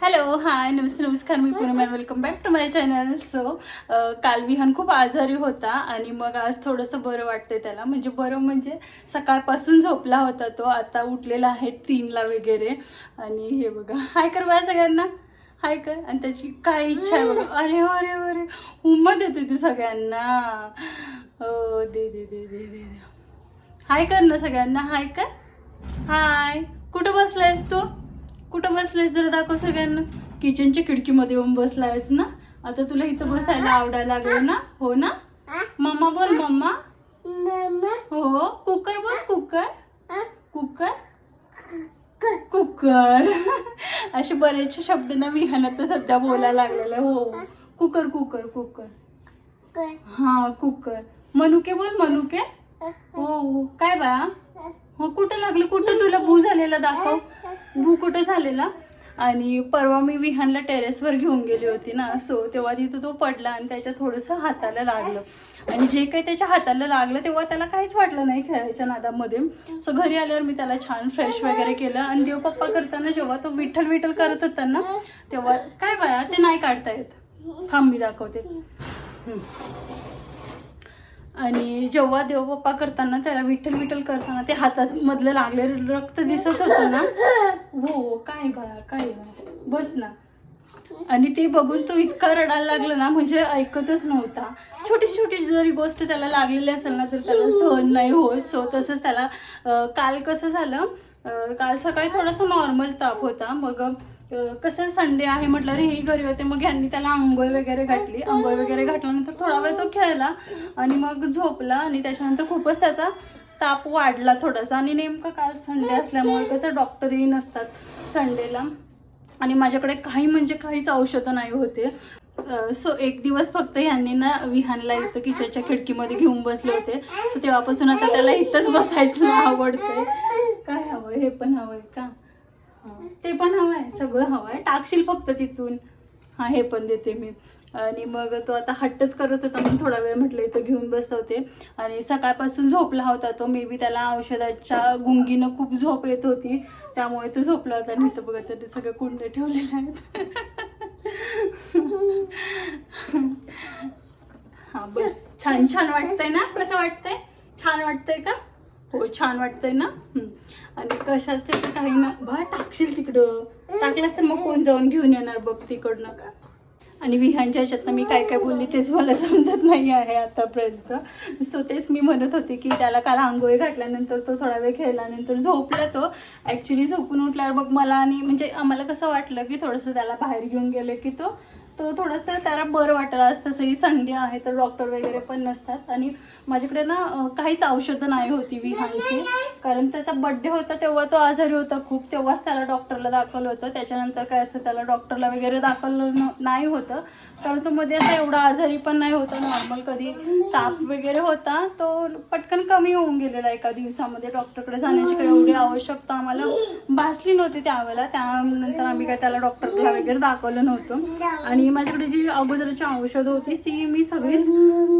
Hello hi नमस्ते नमस्कार मी Poonam welcome back to my channel so काल विहान खूप आजारी होता आणि मग आज थोडंसं बरं वाटतंय त्याला. म्हणजे बरं म्हणजे सकाळपासून झोपला होता तो आता उठलेला आहे तीनला वगैरे. आणि हे बघा हाय कर बाय सगळ्यांना. हाय कर. आणि त्याची काय इच्छा आहे बघा. अरे अरे अरे उम्मा येते तू सगळ्यांना. हो दे दे दे दे दे दे. हाय कर ना सगळ्यांना. हाय कर. हाय कुठं बसलायस तू? कुठं बसलायस जरा दाखव सगळ्यांना. किचनच्या खिडकीमध्ये येऊन बसलायस ना? आता तुला इथं बसायला आवडायला लागलं ना? हो ना? मम्मा बोल मम्मा. हो कुकर बोल कुकर. कुकर? कुकर. असे बरेचसे शब्द ना विहानात तर सध्या बोलायला लागलेले. हो कुकर कुकर कुकर. हा कुकर. मनुके बोल मनुके. हो हो. काय बा? हो कुठं लागलं? कुठं तुला भू झालेला दाखव. भू कुठं झालेला? आणि परवा मी विहानला टेरेसवर घेऊन गेली होती ना सो तेव्हा तिथं तो पडला आणि त्याच्या थोडंसं हाताला लागलं. आणि जे काही त्याच्या हाताला लागलं तेव्हा त्याला काहीच वाटलं नाही खेळायच्या नादामध्ये. सो घरी आल्यावर मी त्याला छान फ्रेश वगैरे केलं. आणि देवपप्पा करताना जेव्हा तो विठ्ठल विठ्ठल करत होता ना तेव्हा काय बाया ते नाही काढता येत. थांब मी दाखवते. आणि जेव्हा देवबाप्पा करताना त्याला विठ्ठल विठ्ठल करताना ते हातात मधलं लागलेलं रक्त दिसत होतं ना. हो काय बाळा काय बस ना. आणि ते बघून तो इतका रडायला लागला ना म्हणजे ऐकतच नव्हता. छोटी छोटी जरी गोष्ट त्याला लागलेली असेल ना तर त्याला सहन नाही होत सो तसंच त्याला काल कसं झालं काल सकाळी थोडासा नॉर्मल ताप होता. मग तर कसं संडे आहे म्हटलं रे घरी होते मग यांनी त्याला आंघोळ वगैरे घातली. आंघोळ वगैरे घातल्यानंतर थोडा वेळ तो खेळला आणि मग झोपला आणि त्याच्यानंतर खूपच त्याचा ताप वाढला थोडासा. आणि नेमकं काल संडे असल्यामुळे कसं डॉक्टरही नसतात संडेला आणि माझ्याकडे काही म्हणजे काहीच औषधं नाही होते. सो एक दिवस फक्त यांनी ना विहानला इथं किचनच्या खिडकीमध्ये घेऊन बसले होते. सो तेव्हापासून आता त्याला इथंच बसायचं आवडते काय हवं हे पण हवं का? ते पण हवंय सगळं हवंय. टाकशील फक्त तिथून. हा हे पण देते मी. आणि मग तो आता हट्टच करत होता म्हणून थोडा वेळ म्हटलं इथं घेऊन बसवते. आणि सकाळपासून झोपला होता तो. मे बी त्याला औषधाच्या गुंगीनं खूप झोप येत होती. त्यामुळे तो झोपला होता. आणि इथं बघा सगळे कुंडे ठेवलेले आहेत. हा बस. छान छान वाटतंय ना? कसं वाटतंय? छान वाटतंय का? हो छान वाटतंय ना? आणि कशाचे तर काही ना भा टाकशील तिकडं. टाकलंस तर मग कोण जाऊन घेऊन येणार बघ तिकडनं का? आणि विहानच्या ह्याच्यातनं मी काय काय बोलली तेच मला समजत नाही आहे आतापर्यंत. सो तेच मी म्हणत होते की त्याला काल आंघोळी घातल्यानंतर तो थोडा वेळ खेळल्यानंतर झोपला तो. ॲक्च्युली झोपून उठल्यावर मग मला आणि म्हणजे आम्हाला कसं वाटलं की थोडंसं त्याला बाहेर घेऊन गेलं की तो. तो थोडंसं त्याला बरं वाटलं आज तसंही संडे आहे तर डॉक्टर वगैरे पण नसतात. आणि माझ्याकडे ना काहीच औषधं नाही होती विहानची. कारण त्याचा बड्डे होता तेव्हा तो आजारी होता खूप. तेव्हाच त्याला डॉक्टरला दाखवलं होतं. त्याच्यानंतर काय असं त्याला डॉक्टरला वगैरे दाखवलं नाही होतं. कारण तो मध्ये असा एवढा आजारी पण नाही होता. नॉर्मल कधी ताप वगैरे होता तो पटकन कमी होऊन गेलेला एका दिवसामध्ये. डॉक्टरकडे जाण्याची काही एवढी आवश्यकता आम्हाला भासली नव्हती त्यावेळेला. त्यानंतर आम्ही काय त्याला डॉक्टरला वगैरे दाखवलं नव्हतं. आणि माझ्याकडे जी अगोदरची औषधं होती ती मी सगळीच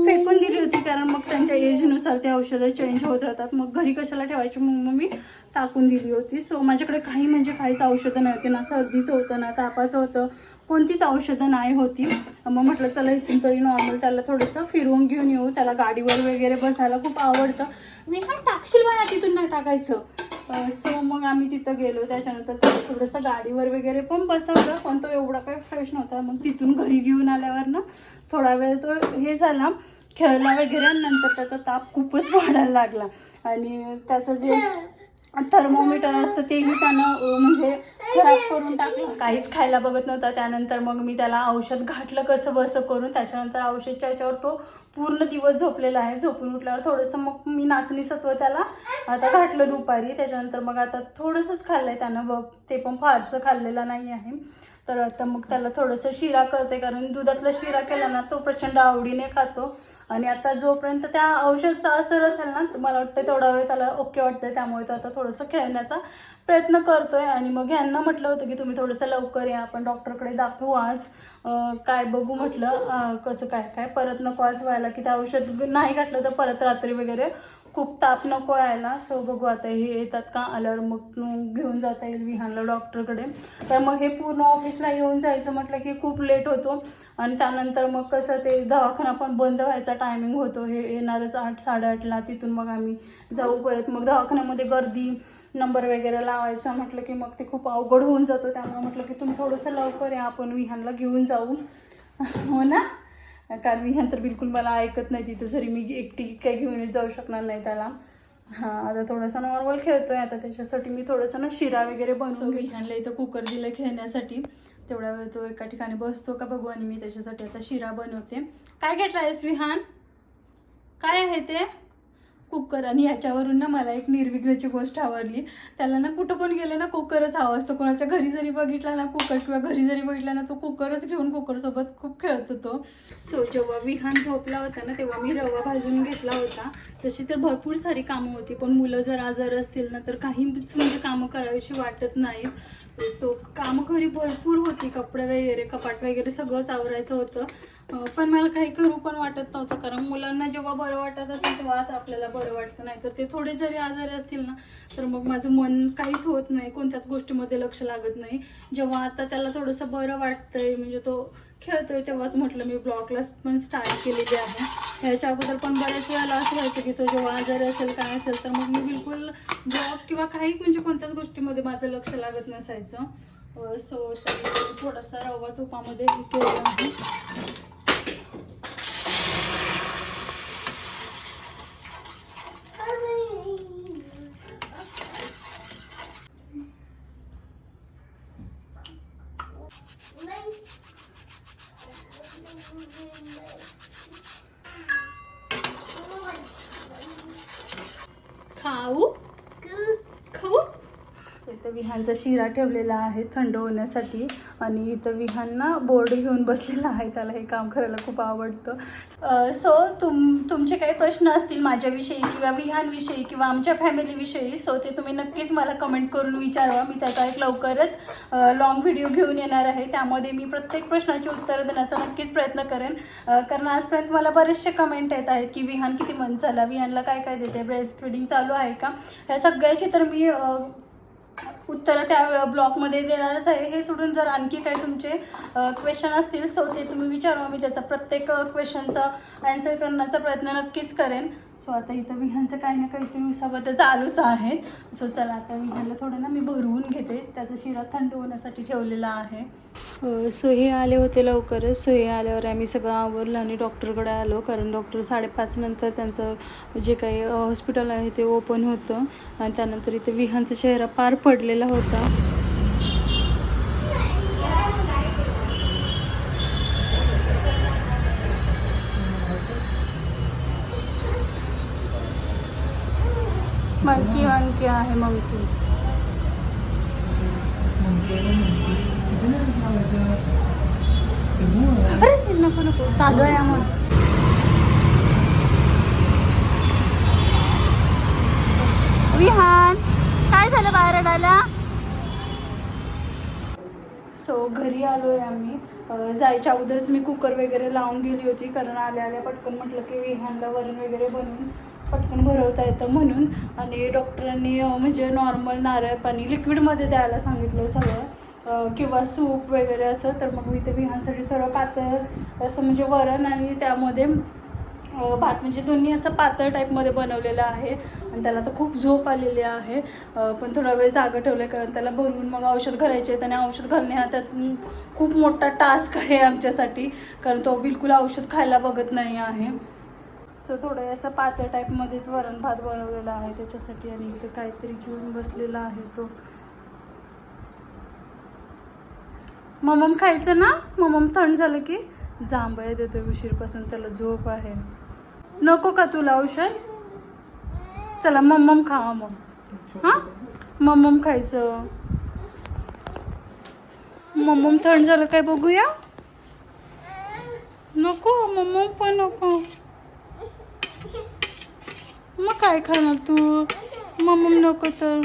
फेकून दिली होती. कारण मग त्यांच्या एजनुसार ते औषधं चेंज होत राहतात. मग घरी कशाला ठेवायची मग मी टाकून दिली होती. सो माझ्याकडे काही म्हणजे काहीच औषधं नव्हती. ना सर्दीचं होतं ना तापाचं होतं. कोणतीच औषधं नाही होती. मग म्हटलं चला इथून तरी नॉर्मल त्याला थोडंसं फिरवून घेऊन येऊ. त्याला गाडीवर वगैरे बसायला खूप आवडतं. मी काय टाकशील मला तिथून नाही टाकायचं. सो मग आम्ही तिथं गेलो. त्याच्यानंतर त्याला थोडंसं गाडीवर वगैरे पण बसवलं पण तो एवढा काही फ्रेश नव्हता. मग तिथून घरी घेऊन आल्यावर ना थोडा वेळ तो हे झाला खेळला वगैरे नंतर त्याचा ताप खूपच वाढायला लागला. आणि त्याचं जे थर्मोमीटर असतं तेही त्यानं म्हणजे खराब करून टाकलं. काहीच खायला बघत नव्हता. त्यानंतर मग मी त्याला औषध घातलं कसं बसं करून. त्याच्यानंतर औषधच्या याच्यावर तो पूर्ण दिवस झोपलेला आहे. झोपून उठल्यावर थोडंसं मग मी नाचणी सत्व त्याला आता घातलं दुपारी. त्याच्यानंतर मग आता थोडंसंच खाल्लं आहे त्यानं. बघ ते पण फारसं खाल्लेलं नाही आहे. तर आता मग त्याला थोडंसं शिरा करते कारण दुधातला शिरा केला ना तो प्रचंड आवडीने खातो. आणि आता जोपर्यंत त्या औषधचा असर असेल ना मला वाटतं तेवढा वेळ त्याला ओके वाटतं त्यामुळे तो आता थोडंसं खेळण्याचा प्रयत्न करतोय. आणि मग यांना म्हटलं होतं की तुम्ही थोडंसं लवकर या आपण डॉक्टरकडे दाखवू आज. काय बघू म्हटलं कसं काय काय परत नको असं व्हायला की ते औषध नाही घातलं तर परत रात्री वगैरे खूप ताप नको यायला. सो बघू आता हे येतात का? आल्यावर मग घेऊन जाता येईल विहानला डॉक्टरकडे तर मग हे पूर्ण ऑफिसला येऊन जायचं म्हटलं की खूप लेट होतो. आणि त्यानंतर मग कसं ते दवाखाना पण बंद व्हायचा टायमिंग होतो. हे येणारच आठ साडेआठला तिथून मग आम्ही जाऊ परत. मग दवाखान्यामध्ये गर्दी नंबर वगैरे लावायचा म्हटलं की मग ते खूप अवघड होऊन जातो. त्यामुळे म्हटलं की तुम्ही थोडंसं लवकर या. आपण विहानला घेऊन जाऊ. हो ना? कारण विहान तर बिलकुल मला ऐकत नाही तिथं जरी मी एकटी काही घेऊन जाऊ शकणार नाही त्याला. हां आता थोडासा नॉर्मल खेळतोय आता त्याच्यासाठी मी थोडंसं ना शिरा वगैरे बनवून विहानला इथं कुकर दिलं खेळण्यासाठी. तेवढ्या वेळ तो एका ठिकाणी बसतो का बघू आणि मी त्याच्यासाठी आता शिरा बनवते. काय घेतला आहेस विहान? काय आहे ते? कुकर आणि याच्यावरून ना मला एक निर्विघ्नची गोष्ट आवडली. त्याला ना कुठं पण गेलं ना कुकरच हवा असतो. कोणाच्या घरी जरी बघितला ना कुकर किंवा घरी जरी बघितला ना तो कुकरच घेऊन कुकरसोबत खूप खेळत होतो. सो जेव्हा विहान झोपला होता ना तेव्हा मी रवा भाजून घेतला होता. तशी तर भरपूर सारी कामं होती. पण मुलं जर आजार असतील ना तर काहीच म्हणजे कामं करावीशी वाटत नाहीत. सो कामं घरी भरपूर होती कपडे वगैरे कपाट वगैरे सगळंच आवरायचं होतं. पण मला काही करू पण वाटत नव्हतं कारण मुलांना जेव्हा बरं वाटत असेल तेव्हाच आपल्याला बरं वाटतं. नाही तर ते थोडे जरी आजारी असतील ना तर मग माझं मन काहीच होत नाही कोणत्याच गोष्टीमध्ये लक्ष लागत नाही. जेव्हा आता त्याला थोडंसं बरं वाटतंय म्हणजे तो खेळतोय तेव्हाच म्हटलं मी ब्लॉगला पण स्टार्ट केलेली आहे. ह्याच्या अगोदर पण बऱ्याच वेळेला असं व्हायचं की तो जेव्हा आजारी असेल काय असेल तर मग मी बिलकुल ब्लॉग किंवा काही म्हणजे कोणत्याच गोष्टीमध्ये माझं लक्ष लागत नसायचं. सो तरी थोडासा रवा तुपामध्ये हे आहे. विहानचा शिरा ठेवलेला आहे थंड होण्यासाठी. आणि इथं विहान ना बोर्ड घेऊन बसलेला आहे. त्याला हे काम करायला खूप आवडतं. सो तुम तुमचे काही प्रश्न असतील माझ्याविषयी किंवा विहानविषयी किंवा आमच्या फॅमिलीविषयी सो ते तुम्ही नक्कीच मला कमेंट करून विचारवा. मी त्याचा एक लवकरच लॉंग व्हिडिओ घेऊन येणार आहे. त्यामध्ये मी प्रत्येक प्रश्नाची उत्तरं देण्याचा नक्कीच प्रयत्न करेन. कारण आजपर्यंत मला बरेचसे कमेंट येत आहेत की विहान किती मन झाला विहानला काय काय देते ब्रेस्ट फिडिंग चालू आहे का? ह्या सगळ्याची तर मी उत्तरं त्या ब्लॉगमध्ये देणारच आहे. हे सोडून जर आणखी काही तुमचे क्वेश्चन असतील सो ते तुम्ही विचारा. मी त्याचा प्रत्येक क्वेश्चनचा आन्सर करण्याचा प्रयत्न नक्कीच करेन. सो आता इथं विहानचं काही ना काहीतरी उसाबत चालूच आहे सो चला आता विहानला थोडं ना मी भरवून घेते. त्याचा शिरा थंड होण्यासाठी ठेवलेला आहे. हो, सो हे आले होते लवकरच. सो हे आल्यावर आम्ही सगळं आवरलं आणि डॉक्टरकडे आलो. कारण डॉक्टर साडेपाच नंतर त्यांचं जे काही हॉस्पिटल आहे ते ओपन होतं. आणि त्यानंतर इथे विहानचा चेहरा पार पडलेला होता. मंकी आहे मग अरे नको नको. चालू आहे आम्हाला. विहान काय झालं बाहेर रडायला? सो घरी आलो आहे आम्ही जायच्या अगोदरच मी कुकर वगैरे लावून गेली होती कारण आल्या आल्या पटकन म्हटलं की विहानला वरण वगैरे बनवून. पटकन भरवता येतं म्हणून. आणि डॉक्टरांनी म्हणजे नॉर्मल नारळ पाणी लिक्विडमध्ये द्यायला सांगितलं सगळं. किंवा सूप वगैरे असं तर मग मी ते बिहांसाठी थोडं पातळ असं म्हणजे वरण आणि त्यामध्ये भात. म्हणजे दोन्ही असं पातळ टाईपमध्ये बनवलेलं आहे. आणि त्याला तर खूप झोप आलेली आहे. पण थोडा वेळ जागा ठेवलं आहे कारण त्याला भरून मग औषध घालायचे आहेत. आणि औषध घालणे हा त्यात खूप मोठा टास्क आहे आमच्यासाठी. कारण तो बिलकुल औषध खायला बघत नाही आहे. सो थोडं असं पातळ टाईपमध्येच वरण भात बनवलेला आहे त्याच्यासाठी आणि इथे काहीतरी घेऊन बसलेला आहे तो. ममम खायचं ना? ममम थंड झालं की जांभळे देतोय उशीरपासून त्याला झोप आहे. नको का तुला औषध चला मम्मम खावा मग हां? मम्मम खायचं. मम्मम थंड झालं काय बघूया? नको मम्मम पण नको. मग काय खाणार तू? मम्म नको तर.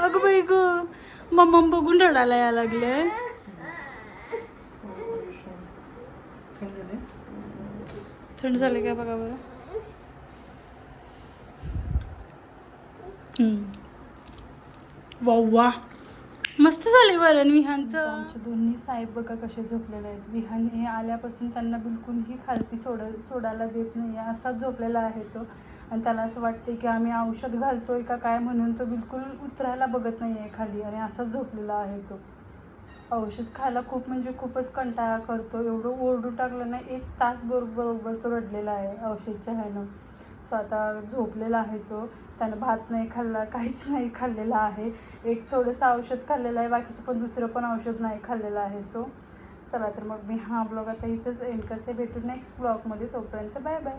अगं बाई ग मम्म बघून रडायला या लागले. थंड झाले का बघा बरं? वा वा मस्त झाले वरण विहानचं. आमचे दोन्ही साहेब बघा कसे झोपलेले आहेत. विहान हे आल्यापासून त्यांना बिलकुलही खालती सोड सोडायला देत नाही आहे असाच झोपलेला आहे तो. आणि त्याला असं वाटते की आम्ही औषध घालतोय का काय म्हणून तो बिलकुल उतरायला बघत नाही आहे खाली. आणि असाच झोपलेला आहे तो. औषध खायला खूप म्हणजे खूपच कंटाळा करतो. एवढं ओरडू टाकलं नाही एक तास बरोबर बरोबर तो रडलेला आहे औषधच्या ह्यानं. सो आता झोपलेला आहे तो. त्यानं भात नाही खाल्ला काहीच नाही खाल्लेला आहे. एक थोडंसं औषध खाल्लेलं आहे बाकीचं पण दुसरं पण औषध नाही खाल्लेलं आहे सो. चला तर मग मी हा ब्लॉग आता इथंच एंड करते. भेटू नेक्स्ट ब्लॉगमध्ये. तोपर्यंत बाय बाय